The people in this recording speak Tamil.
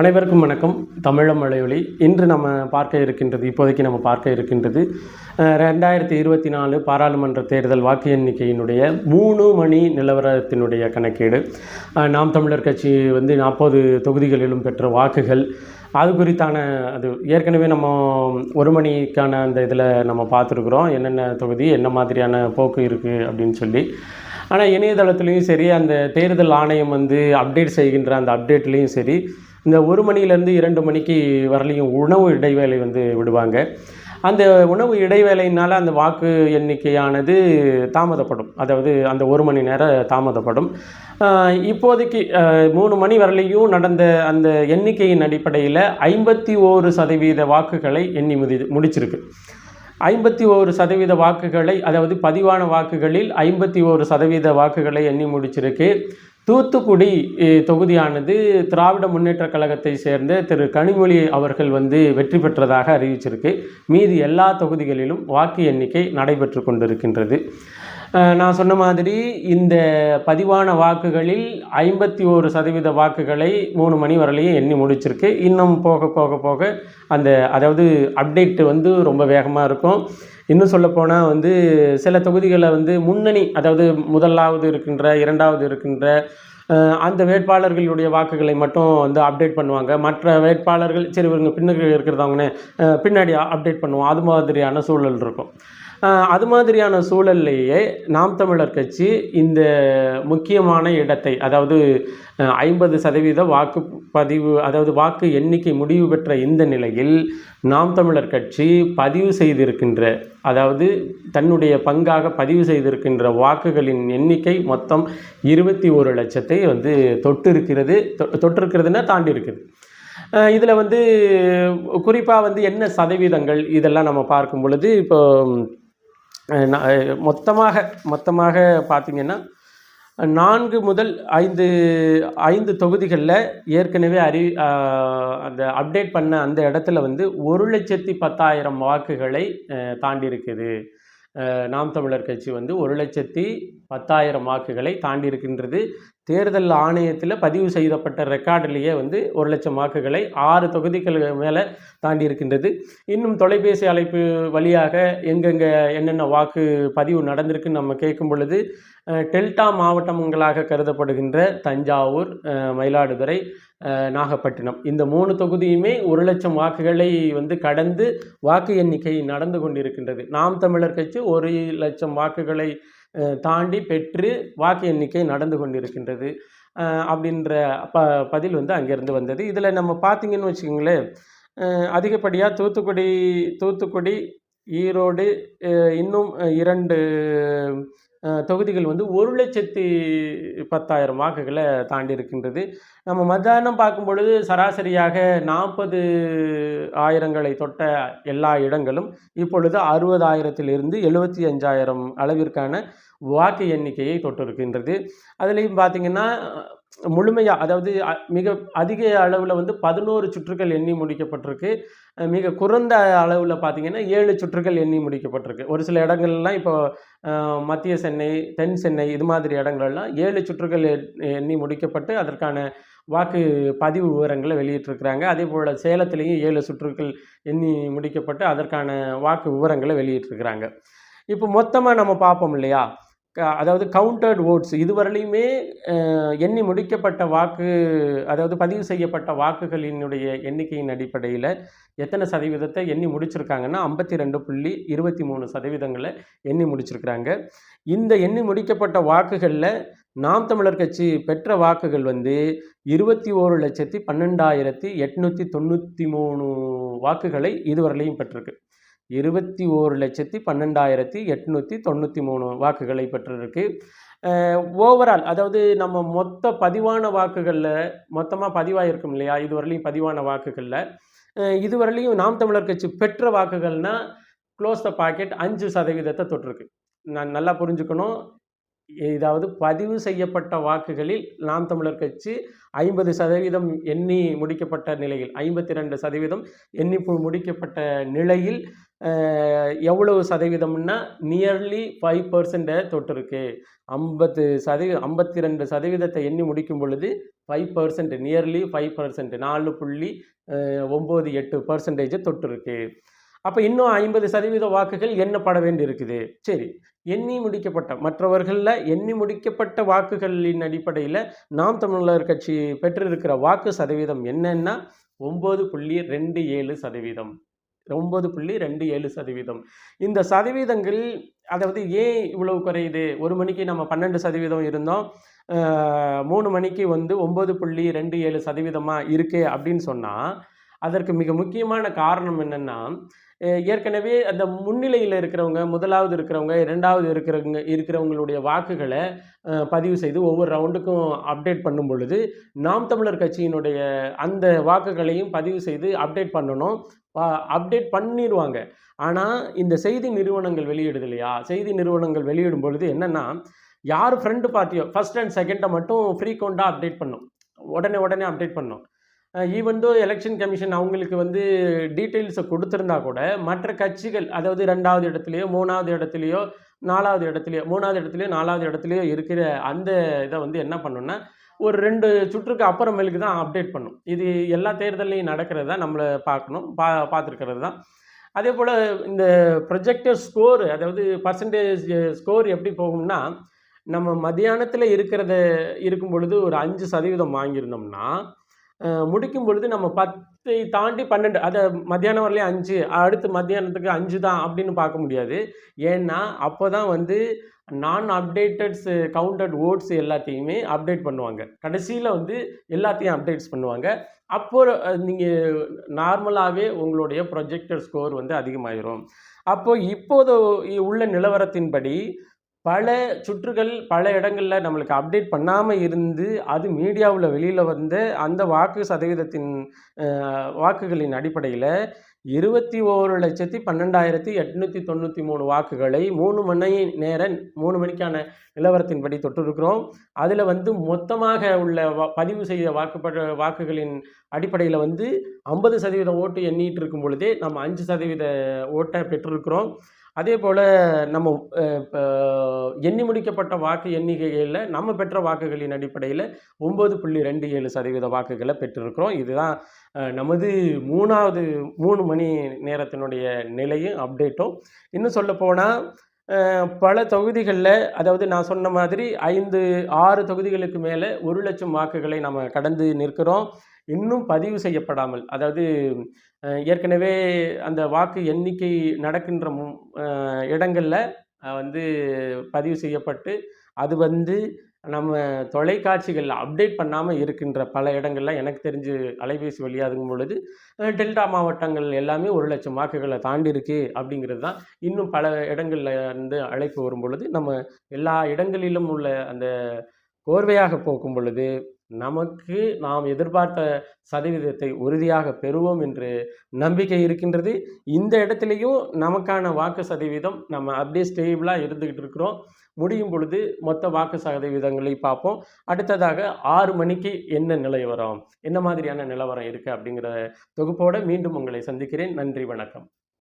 அனைவருக்கும் வணக்கம். தமிழம் மலையொலி இன்று நம்ம பார்க்க இருக்கின்றது இப்போதைக்கு நம்ம பார்க்க இருக்கின்றது ரெண்டாயிரத்தி இருபத்தி நாலு பாராளுமன்ற தேர்தல் வாக்கு எண்ணிக்கையினுடைய மூணு மணி நிலவரத்தினுடைய கணக்கீடு. நாம் தமிழர் கட்சி வந்து நாற்பது தொகுதிகளிலும் பெற்ற வாக்குகள். அது குறித்தான அது ஏற்கனவே நம்ம ஒரு மணிக்கான அந்த இதில் நம்ம பார்த்துருக்குறோம். என்னென்ன தொகுதி என்ன மாதிரியான போக்கு இருக்குது அப்படின்னு சொல்லி. ஆனால் இணையதளத்துலேயும் சரி அந்த தேர்தல் ஆணையம் வந்து அப்டேட் செய்கின்ற அந்த அப்டேட்லேயும் சரி இந்த ஒரு மணிலேருந்து இரண்டு மணிக்கு வரலையும் உணவு இடைவேளை வந்து விடுவாங்க. அந்த உணவு இடைவேளையினால் அந்த வாக்கு எண்ணிக்கையானது தாமதப்படும். அதாவது அந்த ஒரு மணி நேரம் தாமதப்படும். இப்போதைக்கு மூணு மணி வரலையும் நடந்த அந்த எண்ணிக்கையின் அடிப்படையில் ஐம்பத்தி ஓரு சதவீத வாக்குகளை எண்ணி முதி முடிச்சிருக்கு. ஐம்பத்தி ஓரு சதவீத வாக்குகளை அதாவது பதிவான வாக்குகளில் ஐம்பத்தி ஓரு சதவீத வாக்குகளை எண்ணி முடிச்சிருக்கு. தூத்துக்குடி தொகுதியானது திராவிட முன்னேற்றக் கழகத்தை சேர்ந்த திரு கனிமொழி அவர்கள் வந்து வெற்றி பெற்றதாக அறிவிச்சிருக்கு. மீதி எல்லா தொகுதிகளிலும் வாக்கு எண்ணிக்கை நடைபெற்று கொண்டிருக்கின்றது. நான் சொன்ன மாதிரி இந்த பதிவான வாக்குகளில் ஐம்பத்தி ஒரு சதவீத வாக்குகளை மூணு மணி வரலையும் எண்ணி முடிச்சிருக்கு. இன்னும் போக போக போக அந்த அதாவது அப்டேட் வந்து ரொம்ப வேகமாக இருக்கும். இன்னும் சொல்லப்போனால் வந்து சில தொகுதிகளை வந்து முன்னணி அதாவது முதலாவது இருக்கின்ற இரண்டாவது இருக்கின்ற அந்த வேட்பாளர்களுடைய வாக்குகளை மட்டும் வந்து அப்டேட் பண்ணுவாங்க. மற்ற வேட்பாளர்கள் சரி இவங்க பின்னாடி இருக்கிறதவங்கன்னு பின்னாடி அப்டேட் பண்ணுவோம். அது மாதிரியான சூழல் இருக்கும். அது மாதிரியான சூழல்லையே நாம் தமிழர் கட்சி இந்த முக்கியமான இடத்தை அதாவது ஐம்பது சதவீத வாக்குப்பதிவு அதாவது வாக்கு எண்ணிக்கை முடிவு பெற்ற இந்த நிலையில் நாம் தமிழர் கட்சி பதிவு செய்திருக்கின்ற அதாவது தன்னுடைய பங்காக பதிவு செய்திருக்கின்ற வாக்குகளின் எண்ணிக்கை மொத்தம் இருபத்தி ஒரு லட்சத்தை வந்து தொட்டு இருக்கிறது தொட்டிருக்கிறதுனா தாண்டி இருக்குது இதில் வந்து குறிப்பாக வந்து என்ன சதவீதங்கள் இதெல்லாம் நம்ம பார்க்கும் பொழுது இப்போ மொத்தமாக மொத்தமாக பார்த்திங்கன்னா நான்கு முதல் ஐந்து ஐந்து தொகுதிகளில் ஏற்கனவே அறி அந்த அப்டேட் பண்ண அந்த இடத்துல வந்து ஒரு லட்சத்தி பத்தாயிரம் வாக்குகளை தாண்டி இருக்குது நாம் தமிழர் கட்சி வந்து ஒரு லட்சத்தி பத்தாயிரம் வாக்குகளை தாண்டி இருக்கின்றது தேர்தல் ஆணையத்தில் பதிவு செய்யப்பட்ட ரெக்கார்டிலேயே வந்து ஒரு லட்சம் வாக்குகளை ஆறு தொகுதிகள் மேலே தாண்டி இருக்கின்றது இன்னும் தொலைபேசி அழைப்பு வழியாக எங்கெங்கே என்னென்ன வாக்கு பதிவு நடந்திருக்குன்னு நம்ம கேட்கும் பொழுது டெல்டா மாவட்டங்களாக கருதப்படுகின்ற தஞ்சாவூர் மயிலாடுதுறை நாகப்பட்டினம். இந்த மூணு தொகுதியுமே ஒரு லட்சம் வாக்குகளை வந்து கடந்து வாக்கு எண்ணிக்கை நடந்து கொண்டிருக்கின்றது. நாம் தமிழர் கட்சி ஒரு லட்சம் வாக்குகளை தாண்டி பெற்று வாக்கு எண்ணிக்கை நடந்து கொண்டிருக்கின்றது. அப்படின்ற ப பதில் வந்து அங்கேருந்து வந்தது. இதில் நம்ம பார்த்தீங்கன்னு வச்சுக்கோங்களேன் அதிகப்படியாக தூத்துக்குடி தூத்துக்குடி ஈரோடு இன்னும் இரண்டு தொகுதிகள் வந்து ஒரு லட்சத்தி பத்தாயிரம் வாக்குகளை தாண்டி இருக்கின்றது. நம்ம மத்தியானம் பார்க்கும் பொழுது சராசரியாக நாற்பது ஆயிரங்களை தொட்ட எல்லா இடங்களும் இப்பொழுது அறுபதாயிரத்திலிருந்து எழுபத்தி அஞ்சாயிரம் அளவிற்கான வாக்கு எண்ணிக்கையை தொட்டிருக்கின்றது. அதுலேயும் பார்த்தீங்கன்னா முழுமையாக அதாவது அ- மிக அதிக அளவில் வந்து பதினோரு சுற்றுகள் எண்ணி முடிக்கப்பட்டிருக்கு. மிக குறைந்த அளவில் பார்த்தீங்கன்னா ஏழு சுற்றுகள் எண்ணி முடிக்கப்பட்டிருக்கு. ஒரு சில இடங்கள்லாம் இப்போ மத்திய சென்னை தென் சென்னை இது மாதிரி இடங்கள்லாம் ஏழு சுற்றுகள் எண்ணி முடிக்கப்பட்டு அதற்கான வாக்கு பதிவு விவரங்களை வெளியிட்டிருக்கிறாங்க. அதே போல் சேலத்துலேயும் ஏழு சுற்றுகள் எண்ணி முடிக்கப்பட்டு அதற்கான வாக்கு விவரங்களை வெளியிட்டிருக்கிறாங்க. இப்போ மொத்தமாக நம்ம பார்ப்போம் இல்லையா? அதாவது கவுண்டர்ட் ஓட்ஸ் இதுவரையிலையுமே எண்ணி முடிக்கப்பட்ட வாக்கு அதாவது பதிவு செய்யப்பட்ட வாக்குகளினுடைய எண்ணிக்கையின் அடிப்படையில் எத்தனை சதவீதத்தை எண்ணி முடிச்சிருக்காங்கன்னா ஐம்பத்தி ரெண்டு புள்ளி இருபத்தி மூணு சதவீதங்களை எண்ணி முடிச்சிருக்கிறாங்க. இந்த எண்ணி முடிக்கப்பட்ட வாக்குகளில் நாம் தமிழர் கட்சி பெற்ற வாக்குகள் வந்து இருபத்தி ஓரு லட்சத்தி பன்னெண்டாயிரத்தி எட்நூற்றி தொண்ணூற்றி மூணு வாக்குகளை இதுவரையிலையும் பெற்றிருக்கு. இருபத்தி ஓரு லட்சத்தி பன்னெண்டாயிரத்தி எட்நூற்றி தொண்ணூற்றி மூணு வாக்குகளை பெற்றிருக்கு. ஓவரால் அதாவது நம்ம மொத்த பதிவான வாக்குகளில் மொத்தமாக பதிவாயிருக்கும் இல்லையா? இதுவரையிலையும் பதிவான வாக்குகளில். இதுவரையிலையும் நாம் தமிழர் கட்சி பெற்ற வாக்குகள்னால் க்ளோஸ் த பாக்கெட் அஞ்சு சதவீதத்தை தொட்டிருக்கு. நான் நல்லா புரிஞ்சுக்கணும். இதாவது பதிவு செய்யப்பட்ட வாக்குகளில் நாம் தமிழர் கட்சி ஐம்பது சதவீதம் எண்ணி முடிக்கப்பட்ட நிலையில் ஐம்பத்தி ரெண்டு சதவீதம் எண்ணி முடிக்கப்பட்ட நிலையில் எவ்வளவு சதவீதம்னா நியர்லி ஃபைவ் பர்சண்ட்டை தொட்டிருக்கு. ஐம்பது சதவீதம் ஐம்பத்தி ரெண்டு சதவீதத்தை எண்ணி முடிக்கும் பொழுது five percent nearly five percent நாலு புள்ளி ஒம்பது எட்டு பர்சன்டேஜை தொட்டிருக்கு. அப்போ இன்னும் ஐம்பது சதவீத வாக்குகள் எண்ணப்பட வேண்டி இருக்குது சரி எண்ணி முடிக்கப்பட்ட மற்றவர்களில் எண்ணி முடிக்கப்பட்ட வாக்குகளின் அடிப்படையில் நாம் தமிழர் கட்சி பெற்றிருக்கிற வாக்கு சதவீதம் என்னன்னா ஒம்பது புள்ளி ரெண்டு ஏழு சதவீதம். ஒன்பது புள்ளி ரெண்டு ஏழு சதவீதம். இந்த சதவீதங்கள் அதாவது ஏன் இவ்வளவு குறையுது? ஒரு மணிக்கு நம்ம பன்னெண்டு சதவீதம் இருந்தோம். மூணு மணிக்கு வந்து ஒம்பது புள்ளி ரெண்டு ஏழு சதவீதமாக இருக்கு அப்படின்னு சொன்னால் அதற்கு மிக முக்கியமான காரணம் என்னென்னா ஏற்கனவே அந்த முன்னிலையில் இருக்கிறவங்க முதலாவது இருக்கிறவங்க இரண்டாவது இருக்கிறவங்க இருக்கிறவங்களுடைய வாக்குகளை பதிவு செய்து ஒவ்வொரு ரவுண்டுக்கும் அப்டேட் பண்ணும் பொழுது நாம் தமிழர் கட்சியினுடைய அந்த வாக்குகளையும் பதிவு செய்து அப்டேட் பண்ணணும் அப்டேட் பண்ணிடுவாங்க ஆனால் இந்த செய்தி நிறுவனங்கள் வெளியிடுது இல்லையா? செய்தி நிறுவனங்கள் வெளியிடும் பொழுது என்னென்னா யார் ஃப்ரெண்டு பார்ட்டியோ ஃபஸ்ட் அண்ட் செகண்டை மட்டும் ஃப்ரீக்வெண்ட்டாக அப்டேட் பண்ணும். உடனே உடனே அப்டேட் பண்ணும். ஈவன் தோ எலெக்ஷன் கமிஷன் அவங்களுக்கு வந்து டீட்டெயில்ஸை கொடுத்துருந்தா கூட மற்ற கட்சிகள் அதாவது ரெண்டாவது இடத்துலையோ மூணாவது இடத்துலையோ நாலாவது இடத்துலையோ மூணாவது இடத்துலையோ நாலாவது இடத்துலையோ இருக்கிற அந்த இதை வந்து என்ன பண்ணுன்னா ஒரு ரெண்டு சுற்றுக்கு அப்புறமேலுக்கு தான் அப்டேட் பண்ணும். இது எல்லா தேர்தல்லையும் நடக்கிறது தான் நம்மளை பார்க்கணும் பா பார்த்துருக்கிறது தான். அதே போல் இந்த ப்ரொஜெக்டர் ஸ்கோர் அதாவது பர்சன்டேஜ் ஸ்கோர் எப்படி போகும்னா நம்ம மத்தியானத்தில் இருக்கிறத இருக்கும் பொழுது ஒரு அஞ்சு சதவீதம் வாங்கியிருந்தோம்னா முடிக்கும் பொழுது நம்ம பத்தை தாண்டி பன்னெண்டு அதை மத்தியானம் வரலையே அஞ்சு அடுத்து மத்தியானத்துக்கு அஞ்சு தான் அப்படின்னு பார்க்க முடியாது. ஏன்னா அப்போ தான் வந்து நான் அப்டேட்டட்ஸ் கவுண்டட் ஓட்ஸ் எல்லாத்தையுமே அப்டேட் பண்ணுவாங்க. கடைசியில் வந்து எல்லாத்தையும் அப்டேட்ஸ் பண்ணுவாங்க. அப்போ நீங்கள் நார்மலாகவே உங்களுடைய ப்ரொஜெக்டர் ஸ்கோர் வந்து அதிகமாயிரும். அப்போது இப்போது உள்ள நிலவரத்தின்படி பல சுற்றுகள் பல இடங்களில் நம்மளுக்கு அப்டேட் பண்ணாமல் இருந்து அது மீடியாவில் வெளியில் வந்து அந்த வாக்கு சதவீதத்தின் வாக்குகளின் அடிப்படையில் இருபத்தி ஓரு லட்சத்தி பன்னெண்டாயிரத்தி எட்நூற்றி தொண்ணூற்றி மூணு வாக்குகளை மூணு மணி நேர மூணு மணிக்கான நிலவரத்தின்படி தொட்டிருக்கிறோம். அதில் வந்து மொத்தமாக உள்ள பதிவு செய்த வாக்குப்பட வாக்குகளின் அடிப்படையில் வந்து ஐம்பது சதவீதம் ஓட்டு எண்ணிட்டு இருக்கும் பொழுதே நம்ம அஞ்சு சதவீத ஓட்டை பெற்றிருக்கிறோம். அதே போல் நம்ம இப்போ எண்ணி முடிக்கப்பட்ட வாக்கு எண்ணிக்கையில் நம்ம பெற்ற வாக்குகளின் அடிப்படையில் ஒம்பது புள்ளி ரெண்டு ஏழு சதவீத வாக்குகளை பெற்றிருக்கிறோம். இதுதான் நமது மூணாவது மூணு மணி நேரத்தினுடைய நிலையும் அப்டேட்டும். இன்னும் சொல்ல போனால் பல தொகுதிகளில் அதாவது நான் சொன்ன மாதிரி ஐந்து ஆறு தொகுதிகளுக்கு மேலே ஒரு லட்சம் வாக்குகளை நம்ம கடந்து நிற்கிறோம். இன்னும் பதிவு செய்யப்படாமல் அதாவது ஏற்கனவே அந்த வாக்கு எண்ணிக்கை நடக்கின்ற மு- வந்து பதிவு செய்யப்பட்டு அது வந்து நம்ம தொலைக்காட்சிகளில் அப்டேட் பண்ணாமல் இருக்கின்ற பல இடங்கள்லாம் எனக்கு தெரிஞ்சு அலைபேசி வழியாகும் பொழுது டெல்டா மாவட்டங்கள் எல்லாமே ஒரு லட்சம் வாக்குகளை தாண்டி இருக்கு அப்படிங்கிறது தான் இன்னும் பல இடங்களில் இருந்து அழைப்பு வரும் பொழுது நம்ம எல்லா இடங்களிலும் உள்ள அந்த கோர்வையாக போக்கும் பொழுது நமக்கு நாம் எதிர்பார்த்த சதவீதத்தை உறுதியாக பெறுவோம் என்று நம்பிக்கை இருக்கின்றது. இந்த இடத்துலையும் நமக்கான வாக்கு சதவீதம் நம்ம அப்படியே ஸ்டேபிளாக இருந்துக்கிட்டு இருக்கிறோம். முடியும் பொழுது மொத்த வாக்கு சதவீதங்களை பார்ப்போம். அடுத்ததாக ஆறு மணிக்கு என்ன நிலவரம் என்ன மாதிரியான நிலவரம் இருக்குது அப்படிங்கிற தொகுப்போடு மீண்டும் உங்களை சந்திக்கிறேன். நன்றி வணக்கம்.